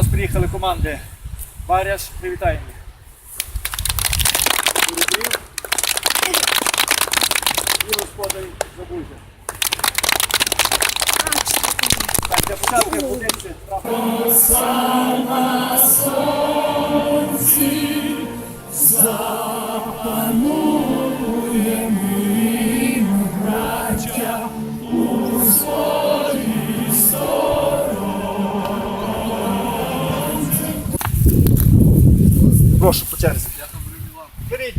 нас приїхали команди Варяж, привітаємо їх. І господар забудьте. Так, для початку подивимося. Прошу, по черзі. Беріть.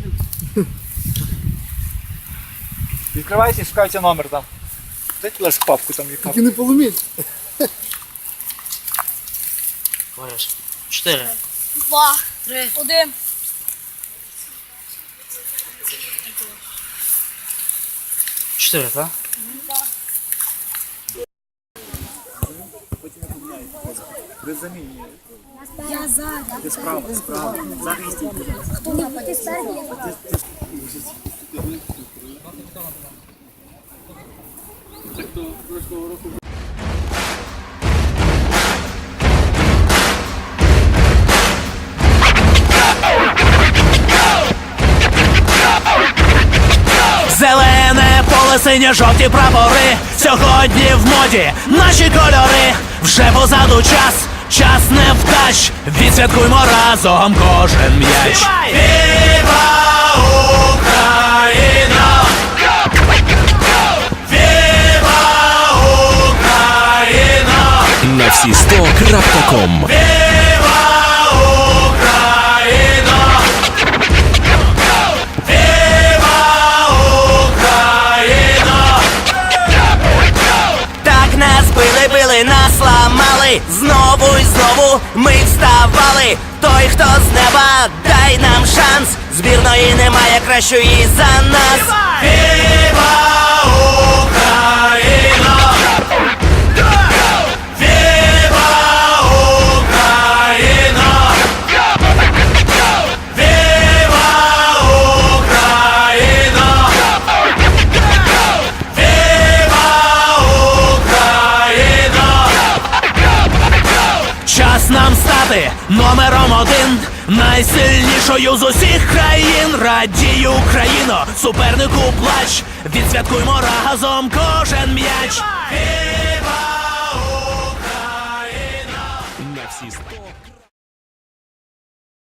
Відкривайте і шукайте номер там. Дайте лише папку там яка. Тільки не поломіть. Говориш. Чотири. Два, три, один. Чотири, так? Ви замінюєте. Я ззаді. Ти справа, справа. Зараз стійте. Хто не ти спереді? Зелене поле, синє жовті прапори. Сьогодні в моді наші кольори. Вже позаду час, час не втач, Відсвяткуймо разом кожен м'яч. Віва Україна! Віва Україна! На всі сто крапком. Били, нас ламали. Знову і знову ми вставали. Той, хто з неба, дай нам шанс. Збірної немає кращої за нас. Стати номером один Найсильнішою з усіх країн. Радій Україно, супернику плач! Відсвяткуймо разом кожен м'яч! Хіба Україна! На всі 100